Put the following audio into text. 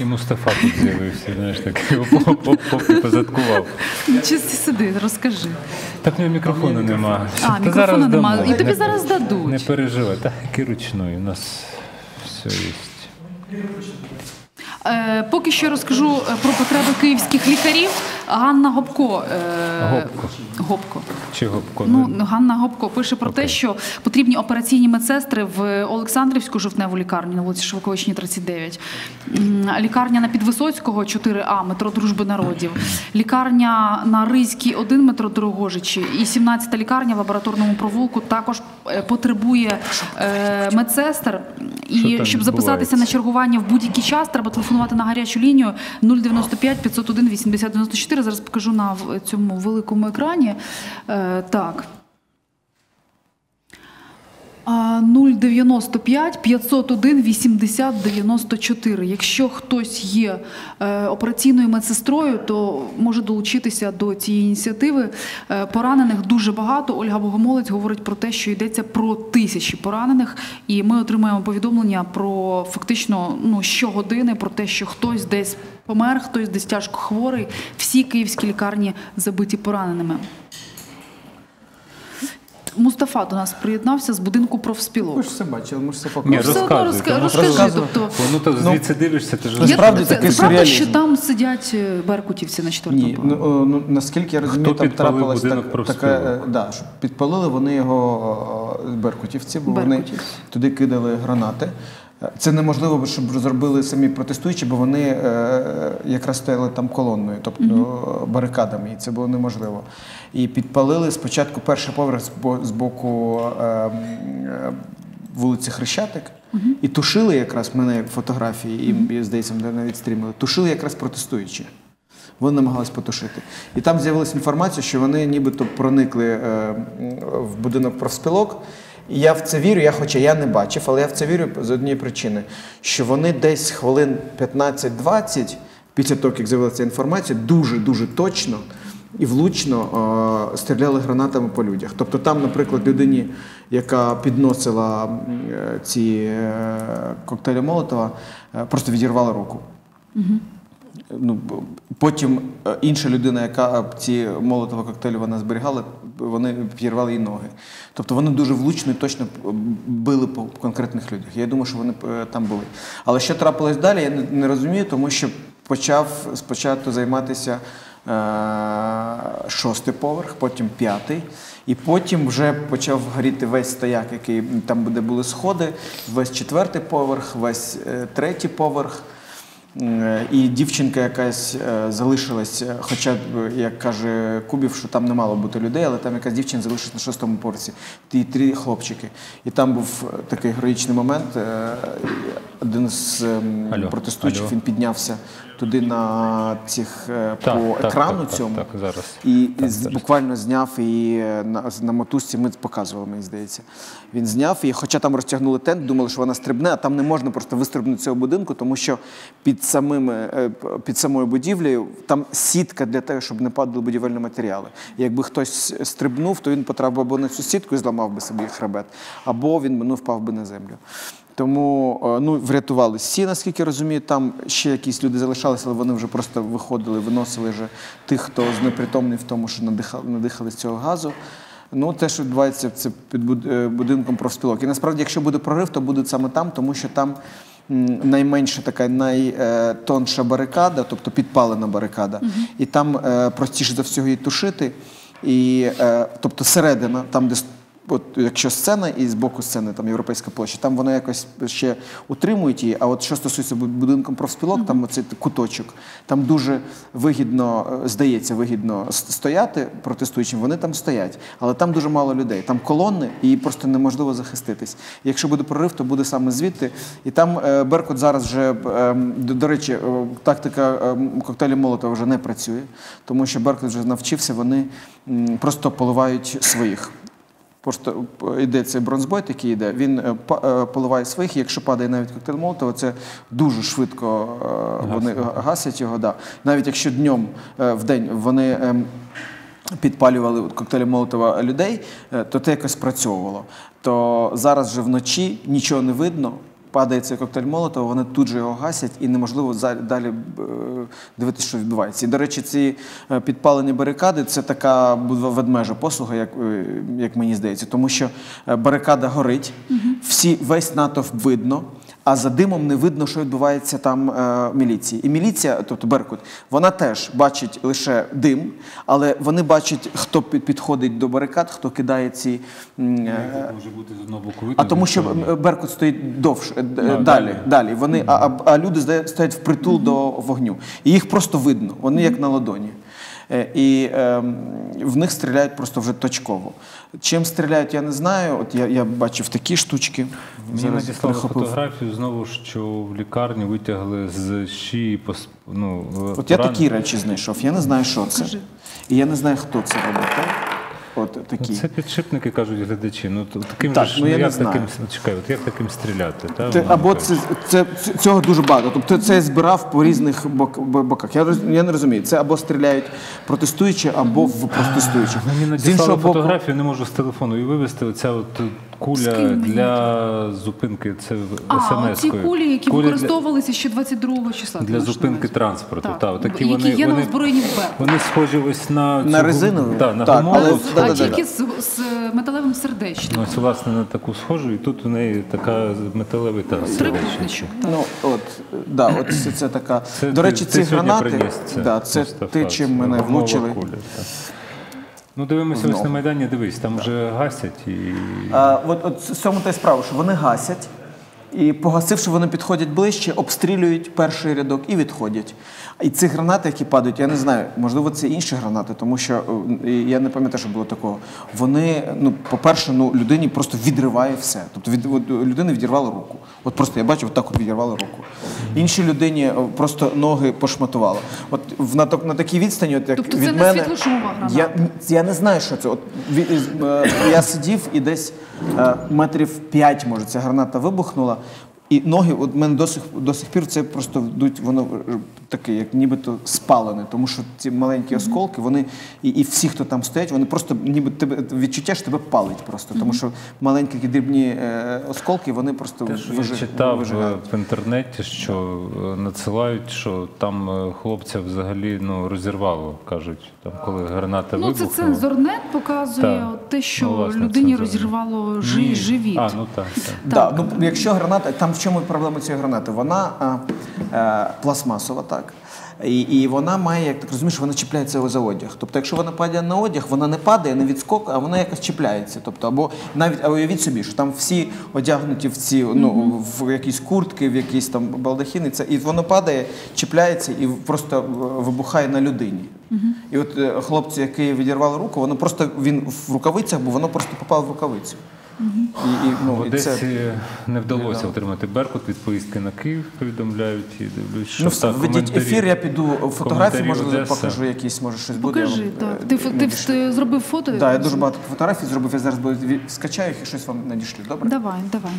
І Мустафа тут з'явився, знаєш, так і позадкував. Чи сиди, розкажи. Так в нього мікрофону нема. А, мікрофону нема. І тобі зараз дадуть. Не переживай, так який ручної, у нас все є. Е, поки що розкажу е, про потреби київських лікарів. Ганна Гопко. Е, Гопко. Гопко. Чи Гопко? Ну, Ганна Гопко пише про те, що потрібні операційні медсестри в Олександрівську жовтневу лікарню на вулиці Шовковичні, 39. Лікарня на Підвисоцького 4А, метро Дружби народів. Лікарня на Ризькій 1, метро Дорогожичі. І 17-та лікарня в лабораторному провулку також е, потребує е, медсестер. І щоб записатися на чергування в будь-який час, треба телефонувати на гарячу лінію 095 501 80 94. Зараз покажу на цьому великому екрані. Е, так. А, 095 501 80 94. Якщо хтось є е, операційною медсестрою, то може долучитися до цієї ініціативи. Е, поранених дуже багато. Ольга Богомолець говорить про те, що йдеться про тисячі поранених, і ми отримуємо повідомлення про фактично ну щогодини про те, що хтось десь помер, хтось десь тяжко хворий. Всі київські лікарні забиті пораненими. Мустафа до нас приєднався з будинку профспілок. Ви ж все бачили, ми ж все Ні, показували. розказуй. розка- розкажи, тобто- Ну, то звідси дивишся, ти ж Насправді це, такий сюрреалізм. правда, що там сидять е, беркутівці на четвертому Ні, ну, ну наскільки я розумію, там підпалив трапилась будинок так, профспілок? така, е, да, що підпалили вони його беркутівці, бо вони Беркутівці. туди кидали гранати. Це неможливо, щоб зробили самі протестуючі, бо вони е, якраз стояли там колонною, тобто барикадами, і це було неможливо. І підпалили спочатку перший поверх з бо- з боку е, е, вулиці Хрещатик, і тушили якраз мене як фотографії, і, і здається, навіть стрімили, тушили якраз протестуючі. Вони намагались потушити. І там з'явилася інформація, що вони нібито проникли е, в будинок профспілок. І я в це вірю, я хоча я не бачив, але я в це вірю з однієї причини, що вони десь хвилин 15-20 після того, як з'явилася інформація, дуже-дуже точно і влучно е, стріляли гранатами по людях. Тобто там, наприклад, людині, яка підносила е, ці е, коктейлі Молотова, е, просто відірвала руку. Ну, потім е, інша людина, яка е, ці молотові коктейлі вона зберігала, вони підірвали їй ноги. Тобто вони дуже влучно і точно е, били по конкретних людях. Я думаю, що вони там були. Але що трапилось далі, я не розумію, тому що почав спочатку займатися е, шостий поверх, потім п'ятий. І потім вже почав горіти весь стояк, який там, де були сходи, весь четвертий поверх, весь е, третій поверх. Е, І дівчинка якась е, залишилась, е, хоча б, як каже Кубів, що там не мало бути людей, але там якась дівчина залишилась на шостому поверсі, і три хлопчики. І там був такий героїчний момент. Один з ем, Алло, протестуючих алло. він піднявся туди на цих Так, по так, екрану так, так, цьому. так, зараз. І Так, зараз. буквально зняв і на, на мотузці ми показували, мені здається. Він зняв і, хоча там розтягнули тент, думали, що вона стрибне, а там не можна просто вистрибнути цього будинку, тому що під самими е, під самою будівлею там сітка для того, щоб не падали будівельні матеріали. Якби хтось стрибнув, то він потрапив або на цю сітку і зламав би собі хребет, або він ну, впав би на землю. Тому е, ну, врятували всі, наскільки розумію. Там ще якісь люди залишалися, але вони вже просто виходили, виносили вже тих, хто знепритомний в тому, що надихали, надихали з цього газу. Ну, те, що відбувається, це під е, будинком профспілок. І насправді, якщо буде прорив, то буде саме там, тому що там найменша така найтонша барикада, тобто підпалена барикада, і там е, простіше за всього її тушити. І, е, тобто середина, там, де От якщо сцена і з боку сцени там європейська площа, там воно якось ще утримують її. А от що стосується бу- будинком профспілок, там оцей куточок, там дуже вигідно, е, здається, вигідно стояти протестуючим. Вони там стоять, але там дуже мало людей. Там колонни, і просто неможливо захиститись. І якщо буде прорив, то буде саме звідти. І там е, Беркут зараз вже е, до, до речі, е, тактика е, коктейлі Молотова вже не працює, тому що Беркут вже навчився, вони просто поливають своїх. Просто е, йде цей бронзбойт, який йде, він е, е, поливає своїх, якщо падає навіть коктейль Молотова, це дуже швидко вони гасять його. Да. Навіть якщо днем в день вони ем, підпалювали коктейлі Молотова людей, то це якось спрацьовувало. То зараз вже вночі нічого не видно. Падає цей коктейль Молотова, вони тут же його гасять і неможливо далі е, дивитися, що відбувається. І, до речі, ці е, підпалені барикади це така ведмежа послуга, як, е, як мені здається, тому що барикада горить, всі, весь натовп видно. А за димом не видно, що відбувається там е, міліції. І міліція, тобто Беркут, вона теж бачить лише дим, але вони бачать, хто під- підходить до барикад, хто кидає ці. е, Може бути з одного боку видно. а тому, що м, Беркут стоїть довше е, А, далі, далі. далі. Вони, а, а, люди стоять впритул до вогню. І їх просто видно, вони як на ладоні. Е, І ем, в них стріляють просто вже точково. Чим стріляють, я не знаю. От я, я бачив такі штучки. Мені надіслали фотографію знову, що в лікарні витягли з шиї пос- ну, От я поран- такі речі знайшов. Я не знаю, що це. І я не знаю, хто це робить. От такі. Це підшипники, кажуть глядачі. Ну таким Так, ж ну, я ну, не як знаю. таким чекаю. чекай, от як таким стріляти? Та, Це, або це, це, цього дуже багато. Тобто це я збирав по різних бок, боках. Я, я не розумію. Це або стріляють протестуючі, або в протестуючих. Мені надіслали фотографію, не можу з телефону і вивести. Оця от куля для зупинки. Це смс ці кулі, які Кулі використовувалися ще 22 числа. для, для зупинки транспорту. Так. Та, отакі які вони, є на озброєнні в вони схожі ось на, На цю резинову? гу- Да, на Так, гумову. але- Але, да, да, а тільки да. з, з металевим сердечним. Ось, власне, на таку схожу, і тут у неї така металевита сердечка. Трикутничок. Ну, от, да, от це, це така. Це До речі, ти ці сьогодні гранати, приніс це, да, це те, чим мене влучили. куля, так. Ну, дивимося ось на Майдані, дивись, там вже гасять і. А, от, от в цьому та й справа, що вони гасять, і погасивши, вони підходять ближче, обстрілюють перший рядок і відходять. І ці гранати, які падають, я не знаю, можливо, це інші гранати, тому що е, я не пам'ятаю, що було такого. Вони, ну, по-перше, ну, людині просто відриває все. Тобто від, от, людини відірвало руку. От просто я бачив, так от відірвало руку. Іншій людині е, просто ноги пошматувало. От в на, на такій відстані, от як Тобто від це не мене, світлошумова граната? Я, я не знаю, що це. От е, я сидів і десь е, метрів 5, може, ця граната вибухнула. І ноги, от мене до сих, до сих пір це просто йдуть, воно таке, як нібито спалене, тому що ці маленькі осколки, вони і, і всі, хто там стоять, вони просто ніби тебе відчуття, що тебе палить просто. Тому що маленькі дрібні е, осколки, вони просто Те, що я вижи- читав вижигають. е, в інтернеті, що е, надсилають, що там е, хлопця взагалі ну, розірвало, кажуть, там, коли граната Ну, це вибухнула. цензорнет показує Так. от те, що Ну, власне, людині цензорнет. розірвало живіт. А, ну так, так. Да, ну, якщо граната, там в чому проблема цієї гранати? Вона а, пластмасова, так. І, і вона має, як так розумієш, вона чіпляється за одяг. Тобто, якщо вона падає на одяг, вона не падає, не відскок, а вона якось чіпляється. Тобто, або навіть а уявіть собі, що там всі одягнуті в ці ну, в якісь куртки, в якісь там балдахіни, це, і воно падає, чіпляється і просто е, вибухає на людині. І от е, хлопці, які відірвали руку, воно просто він в рукавицях, бо воно просто попало в рукавицю. І, і, ну, В і Одесі це... не вдалося отримати Беркут від поїздки на Київ, повідомляють і дивлюсь, що Ну, так, Введіть ефір, я піду фотографії, може Одеса. покажу якісь, може щось буде. Покажи, так. Ти, Ти, фо- ти зробив фото? Так, я дуже багато фотографій зробив, я зараз скачаю їх і щось вам надішлю. Добре? Давай, давай.